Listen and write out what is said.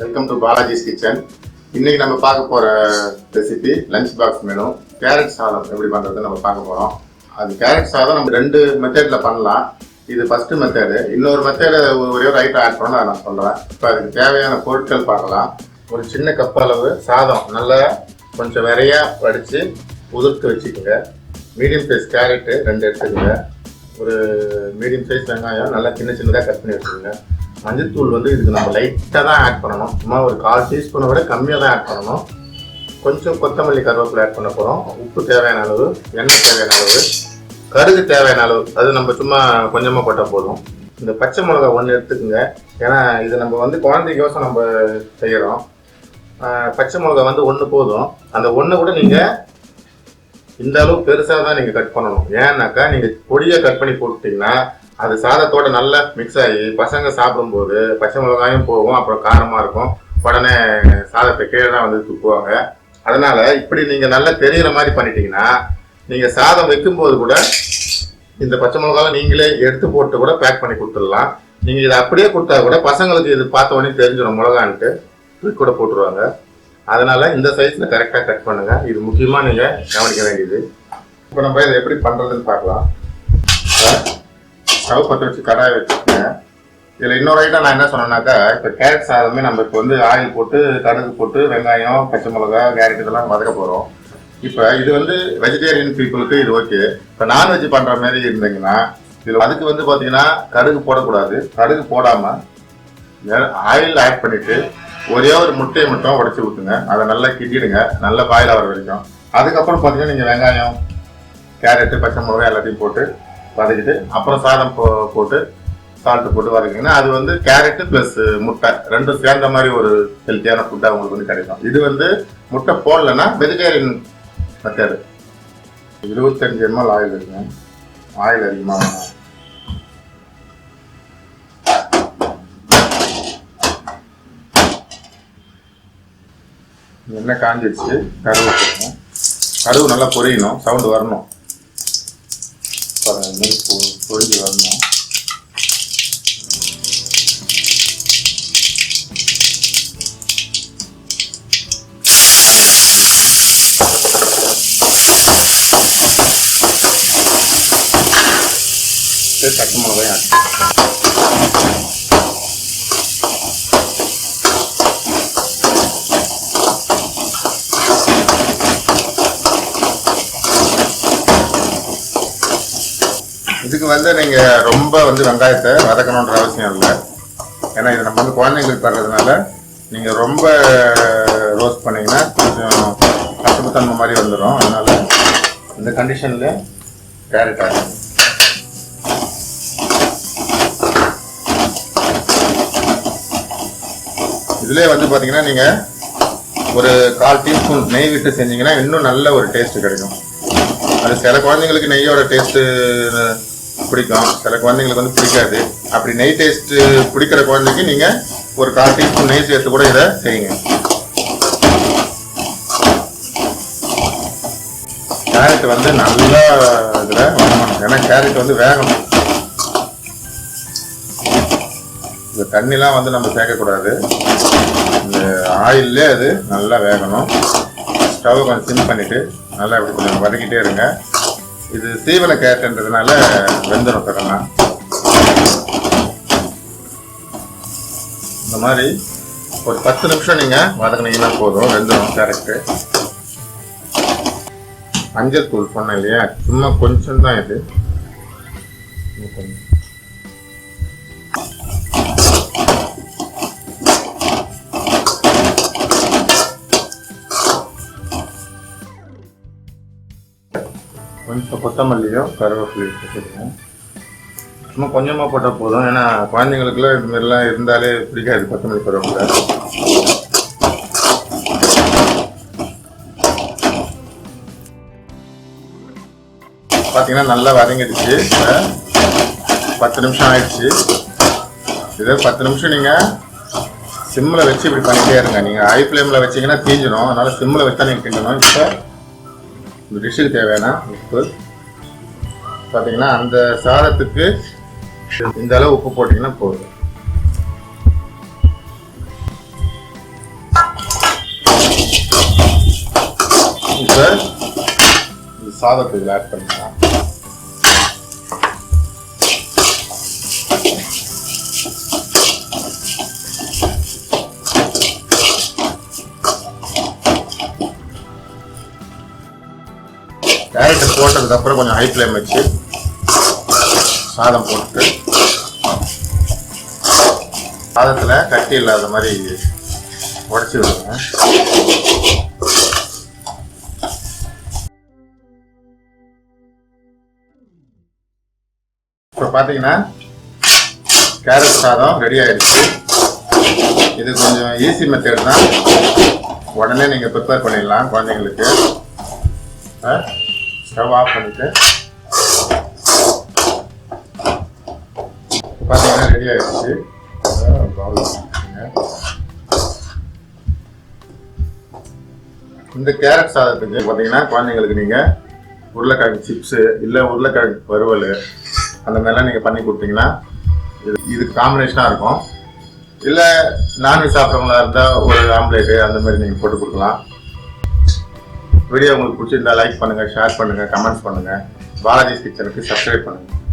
Welcome to Balaji's kitchen இன்னைக்கு நம்ம பார்க்க போகிற recipe lunch box menu carrot சாதம் எப்படி பண்றது நம்ம பார்க்க போகிறோம் அது கேரட் சாதம் நம்ம ரெண்டு மெத்தேடில் பண்ணலாம். இது ஃபஸ்ட்டு மெத்தடு இன்னொரு மெத்தடு ஒரே ஒரு ஐட்டம் ஆட் பண்ண நான் சொல்கிறேன் இப்போ அதுக்கு தேவையான பொருட்கள் பார்க்கலாம். ஒரு சின்ன கப் அளவு சாதம் நல்லா கொஞ்சம் விரையாக வடித்து உதிர்த்து வச்சுக்கோங்க. மீடியம் சைஸ் கேரட்டு ரெண்டு எடுத்துக்கோங்க. ஒரு மீடியம் சைஸ் வெங்காயம் நல்லா சின்ன சின்னதாக கட் பண்ணி வச்சுக்கோங்க மஞ்சத்தூள் வந்து இதுக்கு நம்ம லைட்டாக தான் ஆட் பண்ணணும். சும்மா ஒரு கால் டீஸ்பூனை விட கம்மியாக தான் ஆட் பண்ணணும். கொஞ்சம் கொத்தமல்லி கருவேப்பிலை ஆட் பண்ண போகிறோம் உப்பு தேவையான அளவு எண்ணெய் தேவையான அளவு கருது தேவையான அளவு. அது நம்ம சும்மா கொஞ்சமாக போட்டால் போதும். இந்த பச்சை மிளகா ஒன்று எடுத்துக்கோங்க. ஏன்னா இது நம்ம வந்து குழந்தைக்கோசம் நம்ம செய்கிறோம் பச்சை மிளகா வந்து ஒன்று போதும். அந்த ஒன்று கூட நீங்கள் இந்த அளவு பெருசாக தான் நீங்கள் கட் பண்ணணும். ஏன்னாக்கா நீங்கள் பொடியை கட் பண்ணி போட்டுட்டிங்கன்னா அது சாதத்தோட நல்லா மிக்ஸ் ஆகி பசங்க சாப்பிடும்போது பச்சை மிளகாயும் போகும் அப்புறம் காரமாக இருக்கும். உடனே சாதத்தை கீழே தான் வந்து துப்புவாங்க. அதனால இப்படி நீங்கள் நல்லா தெரிகிற மாதிரி பண்ணிட்டீங்கன்னா நீங்கள் சாதம் வைக்கும்போது கூட இந்த பச்சை மிளகாவை நீங்களே எடுத்து போட்டு கூட பேக் பண்ணி கொடுத்துடலாம். நீங்கள் இதை அப்படியே கொடுத்தா கூட பசங்களுக்கு இது பார்த்த உடனே தெரிஞ்சிடும் மிளகான்ட்டு தூக்கி கூட போட்டுருவாங்க. அதனால இந்த சைஸில் கரெக்டாக கட் பண்ணுங்கள் இது முக்கியமாக நீங்கள் கவனிக்க வேண்டியது. இப்போ நம்ம இதை எப்படி பண்ணுறதுன்னு பார்க்கலாம். ஸ்டவ் பற்ற வச்சு கடாய் வச்சுக்கோங்க இதில் இன்னொரு ஐட்டம் நான் என்ன சொன்னேன்னாக்கா இப்போ கேரட் சாதமே நம்ம இப்போ வந்து ஆயில் போட்டு கடுகு போட்டு வெங்காயம் பச்சை மிளகா கேரட் இதெல்லாம் வதக்க போகிறோம் இப்போ இது வந்து வெஜிடேரியன் பீப்புளுக்கு இது ஓகே இப்போ நான்வெஜ் பண்ணுற மாதிரி இருந்தீங்கன்னா இதில் அதுக்கு வந்து பார்த்தீங்கன்னா கடுகு போடக்கூடாது. கடுகு போடாமல் ஆயில் ஆட் பண்ணிவிட்டு ஒரே ஒரு முட்டையை மட்டும் உடச்சி ஊற்றுங்க அதை நல்லா கிட்டிடுங்க நல்லா பாயில் ஆகிற வரைக்கும். அதுக்கப்புறம் பார்த்தீங்கன்னா நீங்கள் வெங்காயம் கேரட்டு பச்சை மிளகா எல்லாத்தையும் போட்டு வதக்கிட்டு அப்புறம் சாதம் போ போட்டு சால்ட்டு போட்டு வதக்கிங்கன்னா அது வந்து கேரட்டு ப்ளஸ் முட்டை ரெண்டும் சேர்ந்த மாதிரி ஒரு ஹெல்த்தியான ஃபுட்டாக உங்களுக்கு வந்து கிடைக்கும். இது வந்து முட்டை போடலைன்னா வெஜிடேரியன் மெத்தேடு இருபத்தஞ்சு எம்எல் ஆயில் இருக்குங்க ஆயில் அதிகமாக என்ன எண்ணெய் காஞ்சிடுச்சு கருவு கருவு நல்லா பொரியணும். சவுண்டு வரணும். பாருங்க நெய் பொ- பொரிஞ்சு வரணும். சரி பச்சை மிளகாயும் ஆட் இதுக்கு வந்து நீங்க ரொம்ப வந்து வெங்காயத்தை வதக்கணுன்ற அவசியம் இல்லை. ஏன்னா இது நம்ம வந்து குழந்தைங்களுக்கு தர்றதுனால நீங்க ரொம்ப ரோஸ்ட் பண்ணீங்கன்னா கொஞ்சம் கசப்பு தன்மை மாதிரி வந்துடும் அதனால இந்த கண்டிஷன்ல கேரட் ஆகும் இதுலேயே வந்து பாத்தீங்கன்னா நீங்க ஒரு கால் டீஸ்பூன் நெய் விட்டு செஞ்சீங்கன்னா இன்னும் நல்ல ஒரு டேஸ்ட் கிடைக்கும். அது சில குழந்தைங்களுக்கு நெய்யோட டேஸ்ட்டு பிடிக்கும். சில குழந்தைங்களுக்கு வந்து பிடிக்காது. அப்படி நெய் டேஸ்ட் பிடிக்கிற குழந்தைக்கு நீங்கள் ஒரு கால் டீஸ்பூன் நெய் சேர்த்து கூட இதை செய்யுங்க. கேரட் வந்து நல்லா இதில் வதங்கணும் ஏன்னா கேரட் வந்து வேகணும். இந்த தண்ணிலாம் வந்து நம்ம சேர்க்கக்கூடாது. இந்த ஆயிலே அது நல்லா வேகணும். ஸ்டவ் கொஞ்சம் சிம் பண்ணிவிட்டு நல்லா இப்படி கொஞ்சம் வதக்கிட்டே இருங்க. இது தீவன கேரட்ன்றதுனால வெந்தரம் சடனா இந்த மாதிரி ஒரு பத்து நிமிஷம் நீங்கள் வதங்கினீங்கன்னா போதும் வெந்தரம் கேரட்டு மஞ்சள் தூள் சொன்னேன் இல்லையா? சும்மா கொஞ்சம் தான் இது. கொஞ்சம். இப்போ கொத்தமல்லியோ கருவேப்பிலையோ வச்சுருங்க சும்மா கொஞ்சமாக போட்டால் போதும். ஏன்னா குழந்தைங்களுக்குலாம் இது மாதிரிலாம் இருந்தாலே பிடிக்காது கொத்தமல்லி கருவேப்பிலை பார்த்தீங்கன்னா நல்லா வதங்கிடுச்சு. பத்து நிமிஷம் ஆயிடுச்சு. இதே பத்து நிமிஷம் நீங்கள் சிம்மில் வச்சு இப்படி பண்ணிட்டே இருங்க. நீங்கள் ஹை ஃப்ளேமில் வச்சீங்கன்னா தீஞ்சிடும் அதனால் சிம்மில் வச்சா நீங்கள் கிண்டணும். இப்போ இந்த டிஷ்ஷுக்கு தேவையான உப்பு. பார்த்தீங்கன்னா அந்த சாதத்துக்கு இந்த அளவு உப்பு போட்டிங்கன்னா போதும். இப்போ இந்த சாதத்துக்கு ஆட் பண்ணிக்கலாம். கேரட் போட்டதுக்கு அப்புறம் கொஞ்சம் ஹை ஃப்ளேம் வச்சு சாதம் போட்டு சாதத்தில் கட்டி இல்லாத மாதிரி உடச்சி விடுங்க. இப்போ பார்த்தீங்கன்னா கேரட் சாதம் ரெடி ஆயிடுச்சு. இது கொஞ்சம் ஈஸி மெத்தட் தான். உடனே நீங்கள் ப்ரிப்பேர் பண்ணிடலாம் குழந்தைங்களுக்கு. ஸ்டவ் ஆஃப் பண்ணிட்டு பார்த்தீங்கன்னா ரெடி ஆயிடுச்சு இந்த கேரட் சாதத்துக்கு பார்த்தீங்கன்னா குழந்தைங்களுக்கு நீங்கள் உருளைக்கிழங்கு சிப்ஸு இல்லை உருளைக்கிழங்கு வறுவல் அந்த மாதிரிலாம் நீங்கள் பண்ணி கொடுத்தீங்கன்னா இது இது காம்பினேஷனாக இருக்கும். இல்லை நான்வெஜ் சாப்பிட்றவங்களா இருந்தால் ஒரு ஆம்லேட்டு அந்த மாதிரி நீங்கள் போட்டு கொடுக்கலாம். வீடியோ உங்களுக்கு பிடிச்சிருந்தா லைக் பண்ணுங்கள் ஷேர் பண்ணுங்கள் கமெண்ட்ஸ் பண்ணுங்கள் பாலாஜி கிச்சனுக்கு சப்ஸ்கிரைப் பண்ணுங்கள்